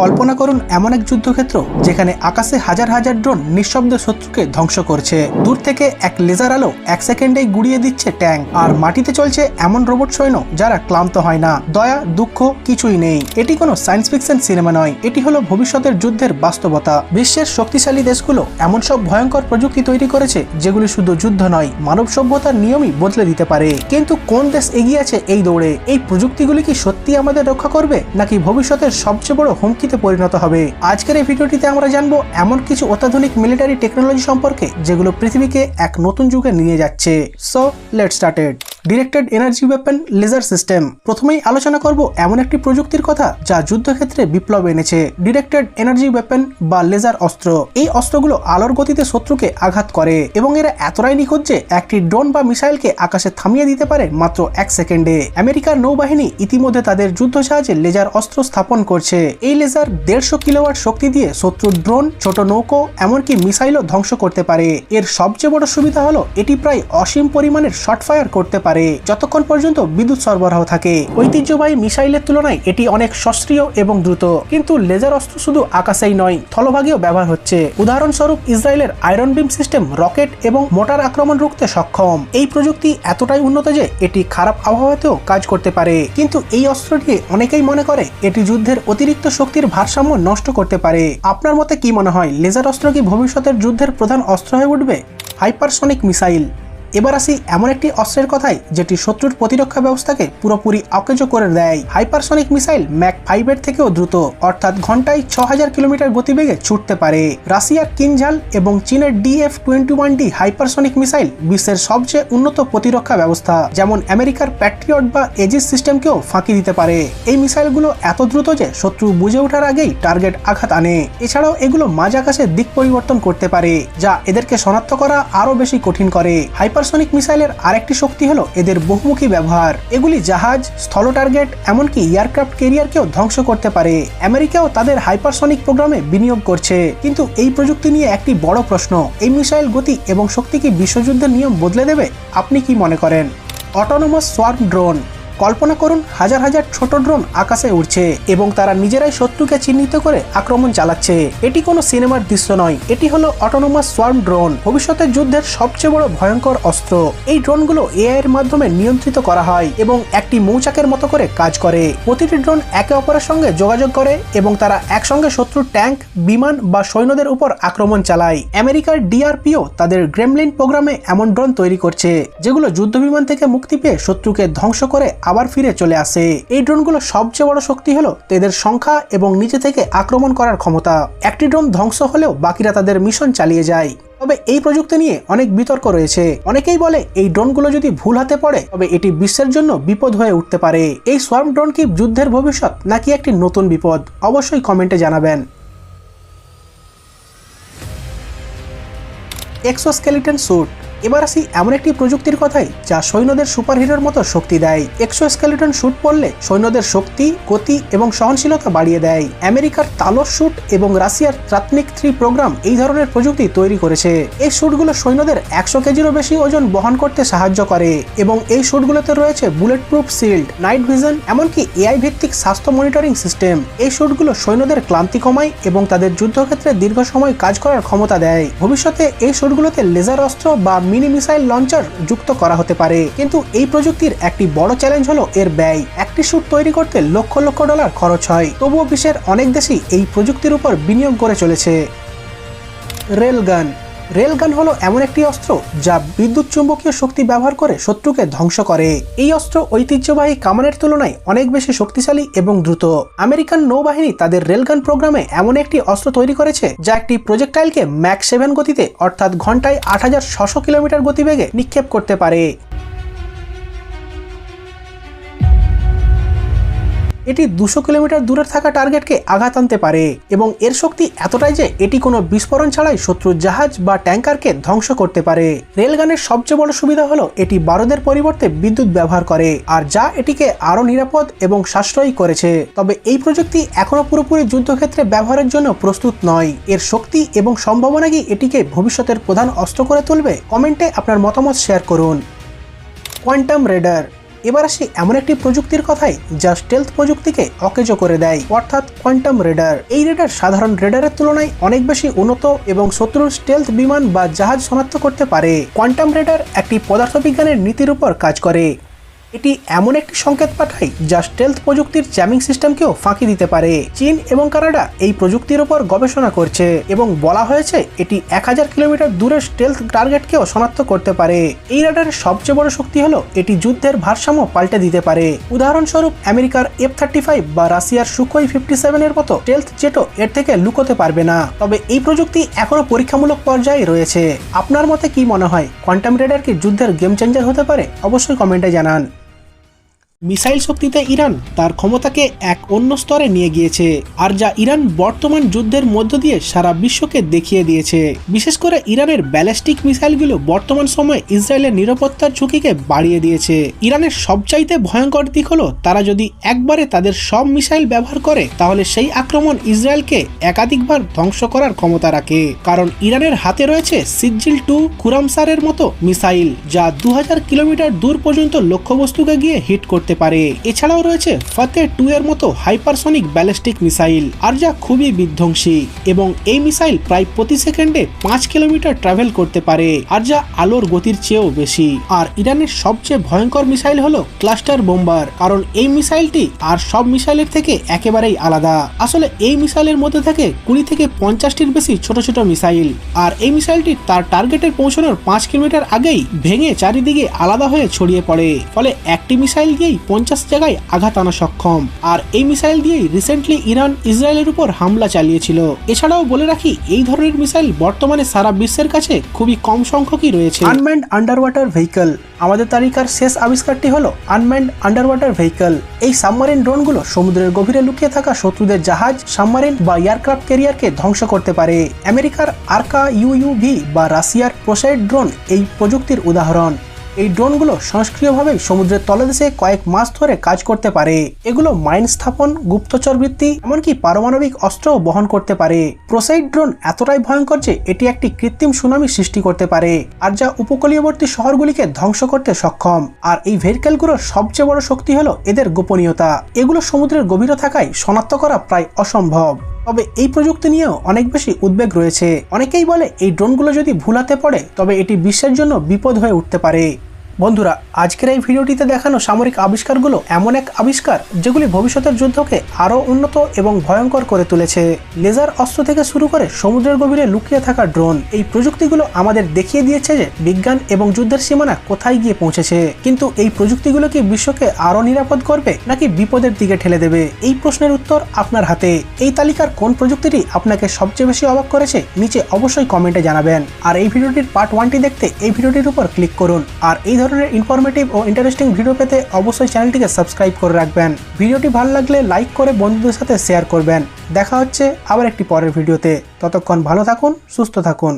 কল্পনা করুন এমন এক যুদ্ধক্ষেত্র যেখানে আকাশে হাজার হাজার ড্রোন নিঃশব্দে শত্রুকে ধ্বংস করছে। দূর থেকে এক লেজার আলো এক সেকেন্ডেই গুড়িয়ে দিচ্ছে ট্যাঙ্ক, আর মাটিতে চলছে এমন রোবট সৈন্য যারা ক্লান্ত হয় না। দয়া, দুঃখ কিছুই নেই। এটি কোনো সায়েন্স ফিকশন সিনেমা নয়। এটি হলো ভবিষ্যতের যুদ্ধের বাস্তবতা। বিশ্বের শক্তিশালী দেশগুলো এমন সব ভয়ঙ্কর প্রযুক্তি তৈরি করেছে যেগুলি শুধু যুদ্ধ নয়, মানব সভ্যতার নিয়মই বদলে দিতে পারে। কিন্তু কোন দেশ এগিয়ে আছে এই দৌড়ে? এই প্রযুক্তিগুলি কি সত্যি আমাদের রক্ষা করবে, নাকি ভবিষ্যতের সবচেয়ে বড় হুমকিতে পরিণত হবে। আজকের এই ভিডিওটিতে আমরা জানব এমন কিছু অত্যাধুনিক মিলিটারি টেকনোলজি সম্পর্কে, যেগুলো পৃথিবীকে এক নতুন যুগে নিয়ে যাচ্ছে। So let started directed energy weapon laser system. প্রথমেই আলোচনা করব এমন একটি প্রযুক্তির কথা যা যুদ্ধক্ষেত্রে বিপ্লব এনেছে। ডিরেক্টেড এনার্জি ওয়েপন বা লেজার অস্ত্র। এই অস্ত্রগুলো আলোর গতিতে শত্রুকে আঘাত করে এবং এরা এতটাই নিখুঁত যে একটি ড্রোন বা মিসাইলকে আকাশে থামিয়ে দিতে পারে মাত্র এক সেকেন্ডে। আমেরিকার নৌবাহিনী ইতিমধ্যে তাদের যুদ্ধ জাহাজে লেজার অস্ত্র স্থাপন করছে। এই লেজার দেড়শো কিলোওয়াট শক্তি দিয়ে শত্রুর ড্রোন, ছোট নৌকো, এমনকি মিসাইলও ধ্বংস করতে পারে। এর সবচেয়ে বড় সুবিধা হলো এটি প্রায় অসীম পরিমাণের শর্ট ফায়ার করতে পারে। যতক্ষণ পর্যন্ত বিদ্যুৎ সরবরাহ থাকে। ঐতিহ্যবাহী মিসাইলের তুলনায় এটি অনেক সস্ত্রীয় এবং দ্রুত। কিন্তু লেজার অস্ত্র শুধু আকাশেই নয় স্থলভাগেও ব্যবহার হচ্ছে। উদাহরণস্বরূপ ইসরায়েলের আয়রন বিম সিস্টেম, রকেট এবং মোটার আক্রমণ রুখতে সক্ষম। এই প্রযুক্তি এতটাই উন্নত যে এটি খারাপ আবহাওয়াতেও কাজ করতে পারে। কিন্তু এই অস্ত্রটি অনেকেই মনে করে এটি যুদ্ধের অতিরিক্ত শক্তির ভারসাম্য নষ্ট করতে পারে। আপনার মতে কি মনে হয়, লেজার অস্ত্র কি ভবিষ্যতের যুদ্ধের প্রধান অস্ত্র হয়ে উঠবে? Hypersonic missile. এবার আসি এমন একটি অস্ত্রের কথায় যেটি শত্রুর প্রতিরক্ষা ব্যবস্থাকে পুরোপুরি অকেজ করে দেয়। হাইপারসনিক মিসাইল ম্যাক ফাইভের থেকেও দ্রুত, অর্থাৎ ঘন্টায় ছ হাজার কিলোমিটার গতিবেগে ছুটতে পারে। রাশিয়ার কিনঝাল এবং চীনের DF twenty one D hypersonic missile বিশ্বের সবচেয়ে উন্নত প্রতিরক্ষা ব্যবস্থা, যেমন আমেরিকার প্যাট্রিয়ট বা এজিস সিস্টেমকেও ফাঁকি দিতে পারে। এই মিসাইলগুলো এত দ্রুত যে শত্রু বুঝে ওঠার আগেই টার্গেট আঘাত আনে। এছাড়াও এগুলো মাঝ আকাশে দিক পরিবর্তন করতে পারে, যা এদেরকে শনাক্ত করা আরও বেশি কঠিন করে। হাইপার হাইপারসনিক মিসাইলের আরেকটি শক্তি হলো এদের বহুমুখী ব্যবহার। এগুলি জাহাজ, স্থল টার্গেট এমনকি এয়ারক্রাফট কেরিয়ারকেও ধ্বংস করতে পারে। আমেরিকাও তাদের হাইপারসনিক প্রোগ্রামে বিনিয়োগ করছে। কিন্তু এই প্রযুক্তি নিয়ে একটি বড় প্রশ্ন, এই মিসাইল গতি এবং শক্তি কি বিশ্বযুদ্ধের নিয়ম বদলে দেবে, আপনি কি মনে করেন? অটোনোমাস সোয়ার্ম ড্রোন কল্পনা করুন, হাজার হাজার ছোট ড্রোন আকাশে উড়ছে এবং তারা নিজেরাই শত্রুকে চিহ্নিত করে আক্রমণ চালাচ্ছে। এটি কোনো সিনেমার দৃশ্য নয়, এটি হলো অটোনোমাস সোয়ার্ম ড্রোন ভবিষ্যতের যুদ্ধের সবচেয়ে বড় ভয়ঙ্কর অস্ত্র। এই ড্রোনগুলো এআই এর মাধ্যমে নিয়ন্ত্রিত করা হয় এবং একটি মৌচাকের মতো করে কাজ করে। প্রতিটি ড্রোন একে অপরের সঙ্গে যোগাযোগ করে এবং তারা একসঙ্গে শত্রুর ট্যাঙ্ক, বিমান বা সৈন্যদের উপর আক্রমণ চালায়। আমেরিকার ডিআরপিও তাদের গ্রেমলিন প্রোগ্রামে এমন ড্রোন তৈরি করছে, যেগুলো যুদ্ধবিমান থেকে মুক্তি পেয়ে শত্রুকে ধ্বংস করে আবার ফিরে চলে আসে। এই ড্রোনগুলো সবচেয়ে বড় শক্তি হলো এদের সংখ্যা এবং নিচে থেকে আক্রমণ করার ক্ষমতা। একটি ড্রোন ধ্বংস হলেও বাকিরা তাদের মিশন চালিয়ে যায়। তবে এই প্রযুক্তি নিয়ে অনেক বিতর্ক রয়েছে। অনেকেই বলে এই ড্রোনগুলো যদি ভুল হাতে পড়ে, তবে এটি বিশ্বের জন্য বিপদ হয়ে উঠতে পারে। এই সোয়ার্ম ড্রোন কি যুদ্ধের ভবিষ্যৎ নাকি একটি নতুন বিপদ? অবশ্যই কমেন্টে জানাবেন। Exoskeleton suit. এবার আসি এমন একটি প্রযুক্তির কথাই যা সৈন্যদের সুপারহিরোর মতো শক্তি দেয়। এক্সোস্কেলিটন স্যুট পড়লে সৈন্যদের শক্তি, গতি এবং সহনশীলতা বাড়িয়ে দেয়। আমেরিকার তালস শ্যুট এবং রাশিয়ার ত্রাতনিক থ্রি প্রোগ্রাম এই ধরনের প্রযুক্তি তৈরি করেছে। এই শ্যুটগুলো সৈন্যদের একশো কেজিরও বেশি ওজন বহন করতে সাহায্য করে এবং এই শ্যুটগুলোতে রয়েছে bullet proof shield night vision এমনকি এআই ভিত্তিক স্বাস্থ্য মনিটরিং সিস্টেম। এই শ্যুটগুলো সৈন্যদের ক্লান্তি কমায় এবং তাদের যুদ্ধক্ষেত্রে দীর্ঘ সময় কাজ করার ক্ষমতা দেয়। ভবিষ্যতে এই শ্যুটগুলোতে লেজার অস্ত্র বা মিনি মিসাইল লঞ্চার যুক্ত করা হতে পারে। কিন্তু এই প্রযুক্তির একটি বড় চ্যালেঞ্জ হলো এর ব্যয়। একটি শুট তৈরি করতে লক্ষ লক্ষ ডলার খরচ হয়। তবুও বিশ্বের অনেক দেশই এই প্রযুক্তির উপর বিনিয়োগ করে চলেছে। রেলগান রেলগান হলো এমন একটি অস্ত্র যা বিদ্যুৎ চুম্বকীয় শক্তি ব্যবহার করে শত্রুকে ধ্বংস করে। এই অস্ত্র ঐতিহ্যবাহী কামানের তুলনায় অনেক বেশি শক্তিশালী এবং দ্রুত। আমেরিকান নৌবাহিনী তাদের রেলগান প্রোগ্রামে এমন একটি অস্ত্র তৈরি করেছে যা একটি প্রজেক্টাইলকে ম্যাক সেভেন গতিতে, অর্থাৎ ঘন্টায় আট হাজার ছশো কিলোমিটার গতিবেগে নিক্ষেপ করতে পারে। এটি দুশো কিলোমিটার দূরে থাকা টার্গেটকে আঘাত আনতে পারে এবং এর শক্তি এতটাই যে এটি কোনো বিস্ফোরণ ছাড়াই শত্রুর জাহাজ বা ট্যাঙ্কারকে ধ্বংস করতে পারে। রেলগানের সবচেয়ে বড় সুবিধা হলো এটি বারুদের পরিবর্তে বিদ্যুৎ ব্যবহার করে, আর যা এটিকে আরও নিরাপদ এবং সাশ্রয়ী করেছে। তবে এই প্রযুক্তি এখনও পুরোপুরি যুদ্ধক্ষেত্রে ব্যবহারের জন্য প্রস্তুত নয়। এর শক্তি এবং সম্ভাবনা কি এটিকে ভবিষ্যতের প্রধান অস্ত্র করে তুলবে? কমেন্টে আপনার মতামত শেয়ার করুন। কোয়ান্টাম রেডার এবার আসি এমন একটি প্রযুক্তির কথাই যা স্টেলথ প্রযুক্তিকে অকেজ করে দেয়, অর্থাৎ কোয়ান্টাম রেডার এই রেডার সাধারণ রেডারের তুলনায় অনেক বেশি উন্নত এবং শত্রুর স্টেলথ বিমান বা জাহাজ শনাক্ত করতে পারে। কোয়ান্টাম রেডার একটি পদার্থবিজ্ঞানের নীতির উপর কাজ করে। এটি এমন একটি সংকেত পাঠায় যা স্টেলথ প্রযুক্তির জ্যামিং সিস্টেমকেও ফাঁকি দিতে পারে। চীন এবং কানাডা এই প্রযুক্তির উপর গবেষণা করছে এবং বলা হয়েছে এটি এক হাজার কিলোমিটার দূরের স্টেলথ টার্গেটকেও শনাক্ত করতে পারে। এই রাডারের সবচেয়ে বড় শক্তি হলো এটি যুদ্ধের ভারসাম্য পাল্টে দিতে পারে। উদাহরণস্বরূপ আমেরিকার এফ থার্টি ফাইভ বা রাশিয়ার সুখোই ফিফটি সেভেনের মতো স্টেলথ জেটও এর থেকে লুকোতে পারবে না। তবে এই প্রযুক্তি এখনও পরীক্ষামূলক পর্যায়ে রয়েছে। আপনার মতে কি মনে হয়? কোয়ান্টাম রেডার কি যুদ্ধের গেম চেঞ্জার হতে পারে? অবশ্যই কমেন্টে জানান। মিসাইল শক্তিতে ইরান তার ক্ষমতাকে এক অন্য স্তরে নিয়ে গিয়েছে, আর যা ইরান বর্তমান যুদ্ধের মধ্য দিয়ে সারা বিশ্বকে দেখিয়ে দিয়েছে। বিশেষ করে ইরানের ব্যালিস্টিক মিসাইলগুলো বর্তমান সময়ে ইসরায়েলের নিরাপত্তার ঝুঁকিকে বাড়িয়ে দিয়েছে। ইরানের সবচাইতে ভয়ঙ্কর দিক হলো, তারা যদি একবারে তাদের সব মিসাইল ব্যবহার করে, তাহলে সেই আক্রমণ ইসরায়েলকে একাধিকবার ধ্বংস করার ক্ষমতা রাখে। কারণ ইরানের হাতে রয়েছে সিজ্জিল টু কুরামসারের মতো মিসাইল, যা দু হাজার কিলোমিটার দূর পর্যন্ত লক্ষ্যবস্তুকে গিয়ে হিট করতে করতে পারে। এছাড়াও রয়েছে ফতে টু এর মতো হাইপারসনিক ব্যালিস্টিক মিসাইল আর যা খুবই বিধ্বংসী, এবং এই মিসাইল প্রায় প্রতি সেকেন্ডে পাঁচ কিলোমিটার ট্রাভেল করতে পারে, আর যা আলোর গতির চেয়েও বেশি। আর ইরানের সবচেয়ে ভয়ঙ্কর মিসাইল হলো ক্লাস্টার বোম্বার কারণ এই মিসাইলটি আর সব মিসাইলের থেকে একেবারেই আলাদা। আসলে এই মিসাইলের মধ্যে থাকে কুড়ি থেকে পঞ্চাশটির বেশি ছোট ছোট মিসাইল আর এই মিসাইলটি তার টার্গেটে পৌঁছানোর পাঁচ কিলোমিটার আগেই ভেঙে চারিদিকে আলাদা হয়ে ছড়িয়ে পড়ে। ফলে একটি মিসাইল দিয়েই পঞ্চাশ জায়গায় আঘাত আনা সক্ষম। আর এই মিসাইল দিয়েই রিসেন্টলি ইরান ইসরায়েলের উপর হামলা চালিয়েছিল। এছাড়াও বলে রাখি, এই ধরনের মিসাইল বর্তমানে সারা বিশ্বের কাছে খুবই কম সংখ্যকই রয়েছে। আনম্যান্ড আন্ডার ওয়াটার ভেহিকল আমাদের তালিকার শেষ আবিষ্কারটি হলো আনম্যান্ড আন্ডার ওয়াটার ভেহিকল এই সাবমারিন ড্রোনগুলো সমুদ্রের গভীরে লুকিয়ে থাকা শত্রুদের জাহাজ সাবমারিন বা এয়ারক্রাফট ক্যারিয়ারকে ধ্বংস করতে পারে। আমেরিকার আর্কা ইউইউভি বা রাশিয়ার প্রোসাইড ড্রোন এই প্রযুক্তির উদাহরণ। এই ড্রোনগুলো সক্রিয়ভাবে সমুদ্রের তলদেশে কয়েক মাস ধরে কাজ করতে পারে। এগুলো মাইন স্থাপন, গুপ্তচর বৃত্তি, এমনকি পারমাণবিক অস্ত্রও বহন করতে পারে। প্রোসাইড ড্রোন এতটাই ভয়ঙ্কর যে এটি একটি কৃত্রিম সুনামি সৃষ্টি করতে পারে, আর যা উপকূলীয়বর্তী শহরগুলিকে ধ্বংস করতে সক্ষম। আর এই ভেহিকেলগুলোর সবচেয়ে বড় শক্তি হলো এদের গোপনীয়তা। এগুলো সমুদ্রের গভীরে থাকায় শনাক্ত করা প্রায় অসম্ভব। তবে এই প্রযুক্তি নিয়েও অনেক বেশি উদ্বেগ রয়েছে। অনেকেই বলে এই ড্রোনগুলো যদি ভুলাতে পড়ে তবে এটি বিশ্বের জন্য বিপদ হয়ে উঠতে পারে। বন্ধুরা, আজকের এই ভিডিওটিতে দেখানো সামরিক আবিষ্কারগুলো এমন এক আবিষ্কার যেগুলি ভবিষ্যতের যুদ্ধকে আরও উন্নত এবং ভয়ঙ্কর করে তুলেছে। লেজার অস্ত্র থেকে শুরু করে সমুদ্রের গভীরে লুকিয়ে থাকা ড্রোন এই প্রযুক্তিগুলো আমাদের দেখিয়ে দিয়েছে যে বিজ্ঞান এবং যুদ্ধের সীমানা কোথায় গিয়ে পৌঁছেছে। কিন্তু এই প্রযুক্তিগুলো কি বিশ্বকে আরও নিরাপদ করবে নাকি বিপদের দিকে ঠেলে দেবে? এই প্রশ্নের উত্তর আপনার হাতে। এই তালিকার কোন প্রযুক্তিটি আপনাকে সবচেয়ে বেশি অবাক করেছে নিচে অবশ্যই কমেন্টে জানাবেন। আর এই ভিডিওটির পার্ট ওয়ানটি দেখতে এই ভিডিওটির উপর ক্লিক করুন। আর এই ধরনের ইনফরমেটিভ ও ইন্টারেস্টিং ভিডিও পেতে অবশ্যই চ্যানেলটিকে সাবস্ক্রাইব করে রাখবেন। ভিডিওটি ভালো লাগলে লাইক করে বন্ধুদের সাথে শেয়ার করবেন। দেখা হচ্ছে আবার একটি পরের ভিডিওতে ততক্ষণ ভালো থাকুন, সুস্থ থাকুন।